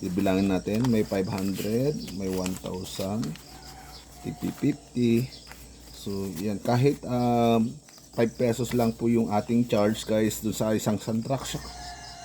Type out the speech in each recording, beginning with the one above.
Ibilangin natin, may 500, may 1,000, 50, So, yan. Kahit um, 5 pesos lang po yung ating charge guys dun sa isang transaction.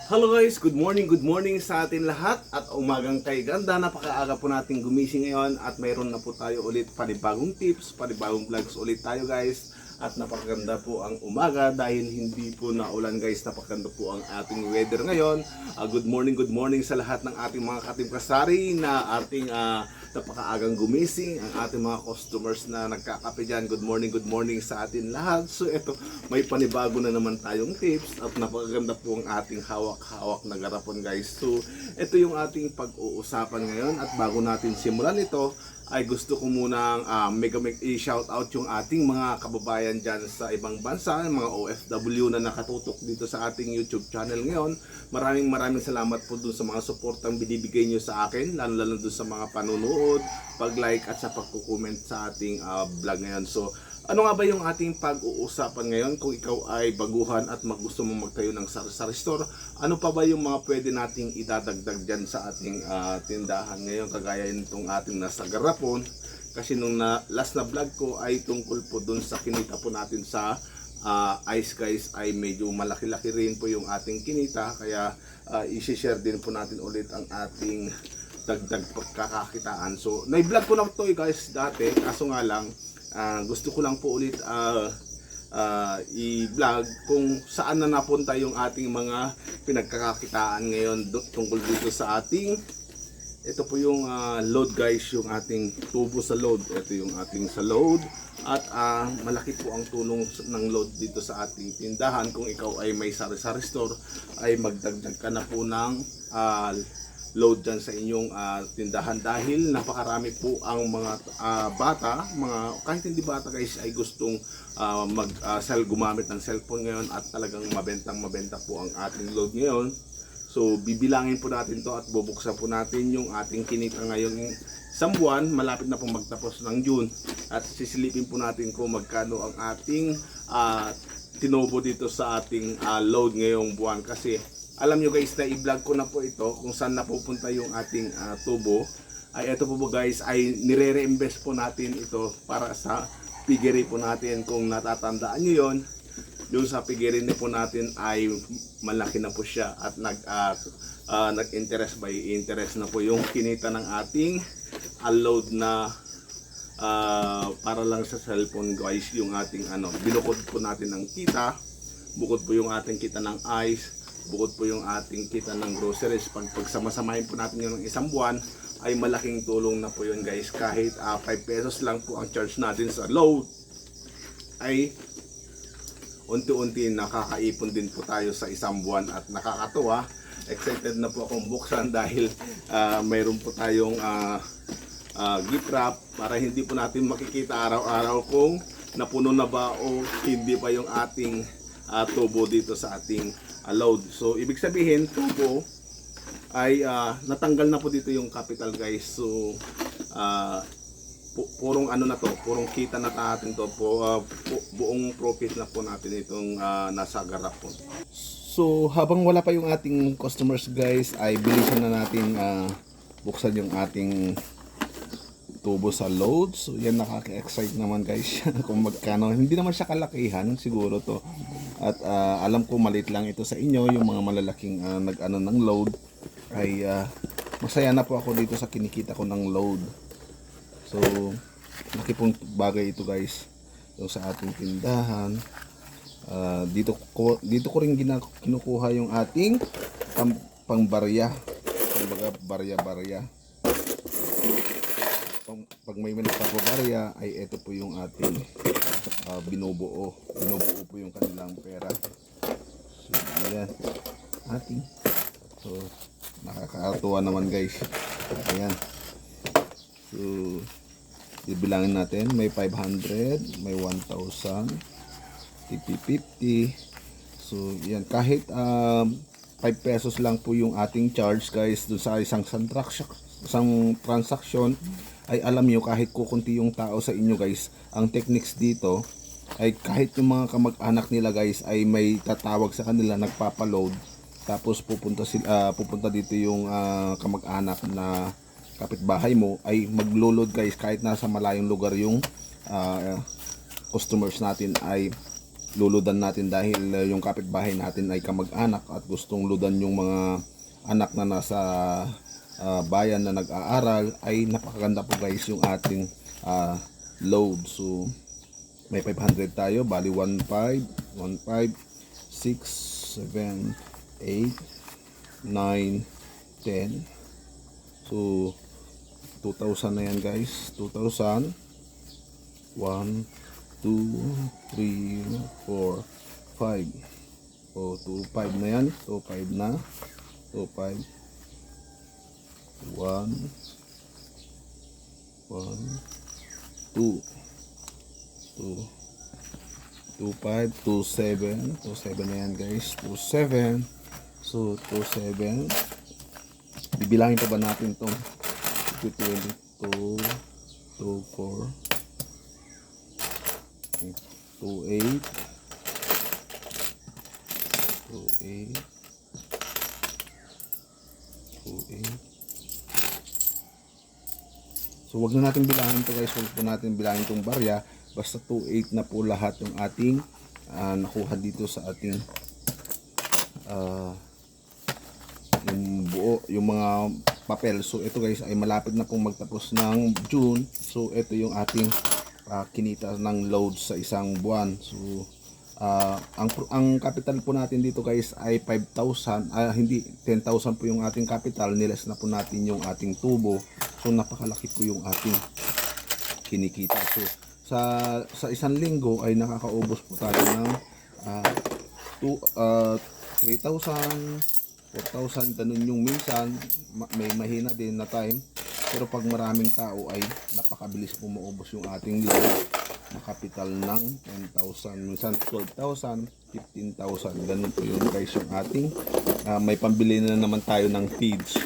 Hello guys, good morning, good morning sa atin lahat at umagang kay ganda. Napakaaga po natin gumising ngayon at mayroon na po tayo ulit panibagong tips, panibagong vlogs ulit tayo guys. At napakaganda po ang umaga dahil hindi po naulan guys, napakaganda po ang ating weather ngayon. Ah, good morning, good morning sa lahat ng ating mga katim kasari na ating ah, napakaagang gumising, ang ating mga customers na nagkakape dyan. Good morning, good morning sa atin lahat. So ito, may panibago na naman tayong tips at napakaganda po ang ating hawak-hawak na garapon guys. So ito yung ating pag-uusapan ngayon at bago natin simulan ito, ay gusto ko munang uh, mega mega i-shout out yung ating mga kababayan dyan sa ibang bansa, mga OFW na nakatutok dito sa ating YouTube channel ngayon. Maraming maraming salamat po dun sa mga suportang binibigay nyo sa akin, lalo lalo dun sa mga panunood, pag-like at sa pagko-comment sa ating uh, vlog ngayon. So, ano nga ba yung ating pag-uusapan ngayon kung ikaw ay baguhan at maggusto mong magtayo ng sari-sari store? Ano pa ba yung mga pwede nating idadagdag dyan sa ating ah, tindahan ngayon kagaya nitong ating nasa garapon? Kasi nung na, last na vlog ko ay tungkol po dun sa kinita po natin sa ah, ice guys ay medyo malaki-laki rin po yung ating kinita kaya uh, i-share din po natin ulit ang ating dagdag pagkakakitaan. So, na-vlog ko na to eh, guys dati kaso nga lang Ah, gusto ko lang po ulit ah, ah, i-vlog kung saan na napunta yung ating mga pinagkakakitaan ngayon tungkol dito sa ating ito po yung ah, load guys, yung ating tubo sa load. Ito yung ating sa load. At ah, malaki po ang tulong ng load dito sa ating tindahan. Kung ikaw ay may sari-sari store, ay magdagdag ka na po ng ah, load dyan sa inyong ah, tindahan. Dahil napakarami po ang mga ah, bata, mga kahit hindi bata guys ay gustong ah, mag ah, sell gumamit ng cellphone ngayon at talagang mabentang mabenta po ang ating load ngayon. So bibilangin po natin to at bubuksan po natin yung ating kinita ngayong isang buwan, malapit na pong magtapos ng June. At sisilipin po natin kung magkano ang ating ah, tinobo dito sa ating ah, load ngayong buwan. Kasi alam nyo guys na i-vlog ko na po ito kung saan napupunta yung ating ah, tubo. Ay ito po po guys ay nire-reinvest po natin ito para sa piggery po natin. Kung natatandaan nyo yon yung sa piggery po natin ay malaki na po siya at nag ah, ah, nag-interest by interest na po yung kinita ng ating unload na ah, para lang sa cellphone guys yung ating ano binukod po natin ng kita. Bukod po yung ating kita ng ice bukod po yung ating kita ng groceries pag pagsamasamahin po natin yun ng isang buwan ay malaking tulong na po yun guys. Kahit ah, 5 pesos lang po ang charge natin sa load ay unti-unti nakakaipon din po tayo sa isang buwan. At nakakatuwa excited na po akong buksan dahil ah, mayroon po tayong ah, ah, gift wrap para hindi po natin makikita araw-araw kung napuno na ba o hindi pa yung ating ah, tubo dito sa ating ah, load. So ibig sabihin tubo ay ah, natanggal na po dito yung capital guys. So ah, pu- purong ano na to, purong kita na natin to po ah, bu- buong profit na po natin itong ah, nasa garapon. So habang wala pa yung ating customers guys ay bilisan na natin ah, buksan yung ating tubo sa load. So yan nakaka-excite naman guys kung magkano. Hindi naman siya kalakihan siguro to. At ah, alam ko maliit lang ito sa inyo yung mga malalaking ah, nag-ano ng load ay ah, masaya na po ako dito sa kinikita ko ng load. So, laki pong bagay ito guys. Yung sa ating tindahan. Ah, dito ko dito ko rin kinukuha yung ating pang, pangbarya. Kumbaga barya-barya. Pag, may minagpapabarya ay ito po yung ating ah, binubuo. Binubuo po yung kanilang pera. So, ayan. Ating. So, nakakatuwa naman guys. Ayan. So, ibilangin natin. May 500, may 1,000, 50, So, yan. Kahit um, 5 pesos lang po yung ating charge guys dun sa isang transaction, isang transaction ay alam nyo kahit kukunti yung tao sa inyo guys ang techniques dito ay kahit yung mga kamag-anak nila guys ay may tatawag sa kanila nagpapaload tapos pupunta sila pupunta dito yung ah, kamag-anak na kapitbahay mo ay maglo-load guys kahit nasa malayong lugar yung ah, customers natin ay luludan natin dahil uh, yung kapitbahay natin ay kamag-anak at gustong ludan yung mga anak na nasa uh, bayan na nag-aaral ay napakaganda po guys yung ating uh, load so may 500 tayo bali 1.5 1.5 6 7 8 9 10 so 2,000 na yan guys 2,000 1 2, 3, 4, 5. O, 2, 5 na yan. 2, 5 na. 2, 5. 1, 1, 2, 2, 2, 5, 2, 7. 2, 7 na yan guys. 2, 7. So, 2, 7. Bibilangin pa ba natin to? 22, 2, 4, 2, 8, 2, 8, 2, 8. So, wag na natin bilangin to guys. Wag po natin bilangin tong barya. Basta 2.8 na po lahat yung ating ah, nakuha dito sa ating ah, yung buo, yung mga papel. So, ito guys ay malapit na pong magtapos ng June. So, ito yung ating ah, kinita ng load sa isang buwan. So, ah, ang ang capital po natin dito guys ay 5,000, ah, hindi 10,000 po yung ating capital, niles na po natin yung ating tubo. So, napakalaki po yung ating kinikita. So, sa sa isang linggo ay nakakaubos po tayo ng two, ah, 3,000, 4,000, ganun yung minsan, ma- may mahina din na time. Pero pag maraming tao ay napakabilis po maubos yung ating load na capital ng 10,000, minsan 12,000, 15,000. Ganun po yun guys yung ating ah, may pambili na naman tayo ng feeds.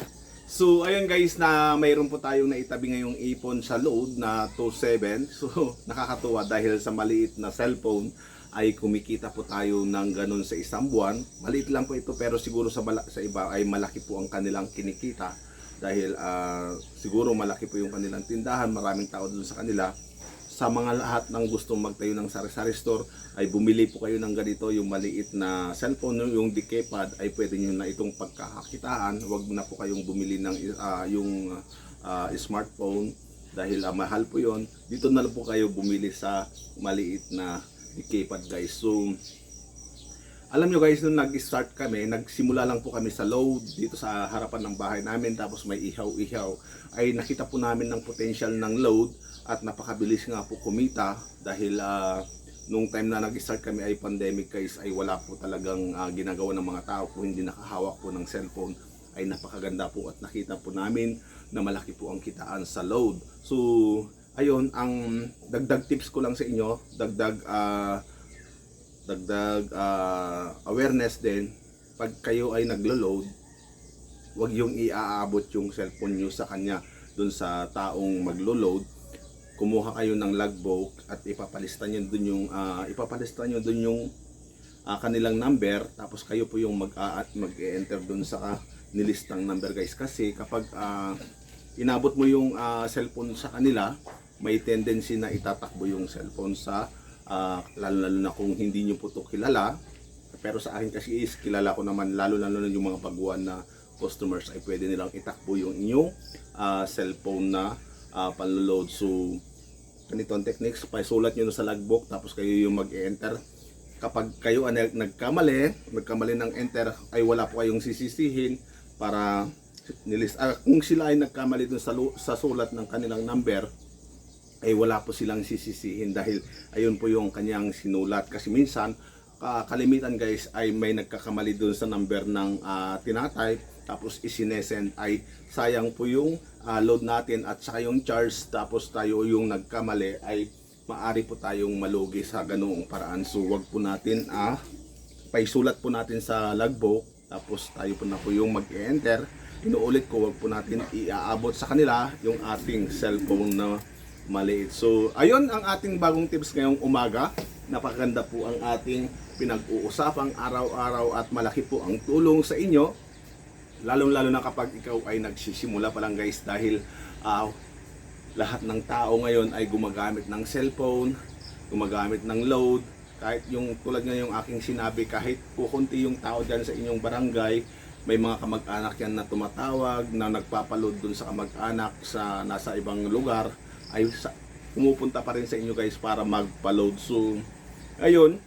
So, ayun guys na mayroon po tayong naitabi ngayong ipon sa load na 27. So, nakakatuwa dahil sa maliit na cellphone ay kumikita po tayo ng ganun sa isang buwan. Maliit lang po ito pero siguro sa, sa iba ay malaki po ang kanilang kinikita dahil ah, siguro malaki po yung kanilang tindahan, maraming tao doon sa kanila. Sa mga lahat ng gustong magtayo ng sari-sari store ay bumili po kayo ng ganito yung maliit na cellphone yung- Dikepad ay pwede nyo na itong pagkakakitaan. Huwag na po kayong bumili ng ah, yung ah, smartphone dahil ah, mahal po yon. Dito na lang po kayo bumili sa maliit na Dikepad guys. So alam nyo guys, nung nag-start kami, nagsimula lang po kami sa load dito sa harapan ng bahay namin tapos may ihaw-ihaw ay nakita po namin ng potential ng load at napakabilis nga po kumita dahil ah, nung time na nag-start kami ay pandemic guys ay wala po talagang ah, ginagawa ng mga tao po hindi nakahawak po ng cellphone ay napakaganda po at nakita po namin na malaki po ang kitaan sa load. So ayun, ang dagdag tips ko lang sa inyo, dagdag ah, dagdag ah, awareness din. Pag kayo ay naglo-load wag yung iaabot yung cellphone nyo sa kanya dun sa taong maglo-load. Kumuha kayo ng logbook at ipapalista nyo dun yung ah, ipapalista nyo dun yung ah, kanilang number. Tapos kayo po yung mag ah, at mag-enter dun sa nilistang number guys. Kasi kapag ah, inabot mo yung ah, cellphone sa kanila may tendency na itatakbo yung cellphone sa ah, lalo lalo na kung hindi nyo po to kilala. Pero sa akin kasi is kilala ko naman lalo lalo na yung mga baguhan na customers ay pwede nilang itakbo yung inyong ah, cellphone na uh, panload. So ganito ang techniques. Paisulat nyo sa logbook tapos kayo yung mag-enter kapag kayo ay nag- nagkamali nagkamali ng enter ay wala po kayong sisisihin para nilis ah, kung sila ay nagkamali dun sa, sa sulat ng kanilang number ay wala po silang sisisihin dahil ayun po yung kanyang sinulat. Kasi minsan ka- kalimitan guys ay may nagkakamali doon sa number ng ah, tinatype tapos isinesend ay sayang po yung ah, load natin at saka yung charge tapos tayo yung nagkamali ay maari po tayong malugi sa ganoong paraan. So wag po natin ah paisulat po natin sa logbook tapos tayo po na po yung mag-enter inuulit ko wag po natin iaabot sa kanila yung ating cellphone na maliit. So ayun ang ating bagong tips ngayong umaga. Napakaganda po ang ating pinag-uusapang araw-araw at malaki po ang tulong sa inyo. Lalong-lalo na kapag ikaw ay nagsisimula pa lang guys dahil ah, lahat ng tao ngayon ay gumagamit ng cellphone, gumagamit ng load, kahit yung tulad nga yung aking sinabi, kahit kukunti yung tao dyan sa inyong barangay, may mga kamag-anak yan na tumatawag, na nagpapaload dun sa kamag-anak sa nasa ibang lugar, ay sa, pumupunta pa rin sa inyo guys para magpa-load. So, ayun,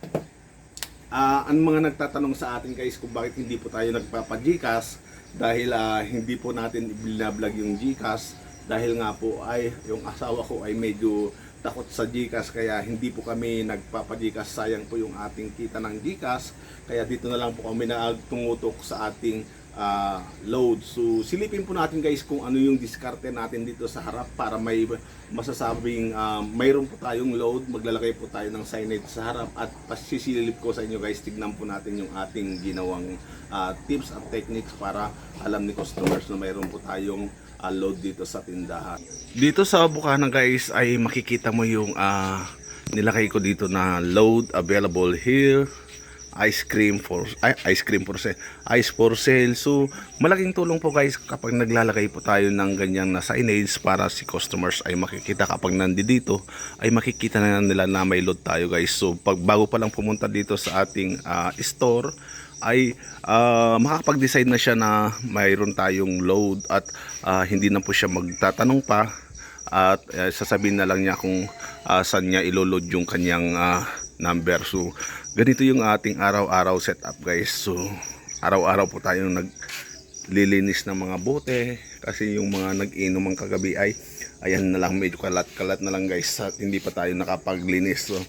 Ah, ang mga nagtatanong sa atin guys kung bakit hindi po tayo nagpapa-GCash dahil ah, hindi po natin binablog yung GCash dahil nga po ay yung asawa ko ay medyo takot sa GCash kaya hindi po kami nagpapa-GCash sayang po yung ating kita ng GCash kaya dito na lang po kami na tumutok sa ating ah, load. So silipin po natin guys kung ano yung diskarte natin dito sa harap para may masasabing ah, mayroon po tayong load, maglalagay po tayo ng signage sa harap at pasisilip ko sa inyo guys, tignan po natin yung ating ginawang ah, tips at techniques para alam ni customers na mayroon po tayong ah, load dito sa tindahan. Dito sa Bukana guys ay makikita mo yung ah, nilagay ko dito na load available here ice cream for ice cream for sale ice for sale. So malaking tulong po guys kapag naglalagay po tayo ng ganyan na signage para si customers ay makikita. Kapag nandito ay makikita na nila na may load tayo guys. So pag bago pa lang pumunta dito sa ating ah, store ay ah, makakapag-decide na siya na mayroon tayong load at ah, hindi na po siya magtatanong pa. At eh, sasabihin na lang niya kung ah, saan niya iloload yung kanyang ah, number. So, ganito yung ating araw-araw setup guys. So, araw-araw po tayo naglilinis ng mga bote kasi yung mga nag-inom ang kagabi ay ayan na lang medyo kalat-kalat na lang guys at hindi pa tayo nakapaglinis. So,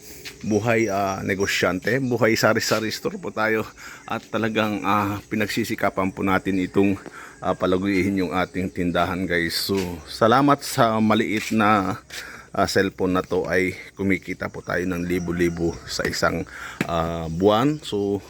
buhay ah, negosyante, buhay sari-sari store po tayo at talagang ah, pinagsisikapan po natin itong ah, palaguin yung ating tindahan guys. So, salamat sa maliit na ah, cellphone na to ay kumikita po tayo ng libo-libo sa isang ah, buwan. So,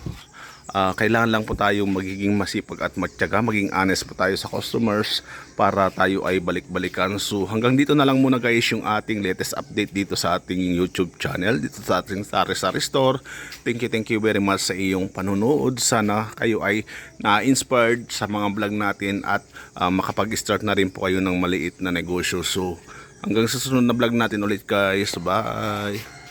ah, kailangan lang po tayo magiging masipag at matyaga, maging honest po tayo sa customers para tayo ay balik-balikan. So, hanggang dito na lang muna guys yung ating latest update dito sa ating YouTube channel, dito sa ating Sari Sari Store. Thank you, thank you very much sa iyong panonood. Sana kayo ay na-inspired sa mga vlog natin at ah, makapag-start na rin po kayo ng maliit na negosyo. So, hanggang sa susunod na vlog natin ulit guys. Bye!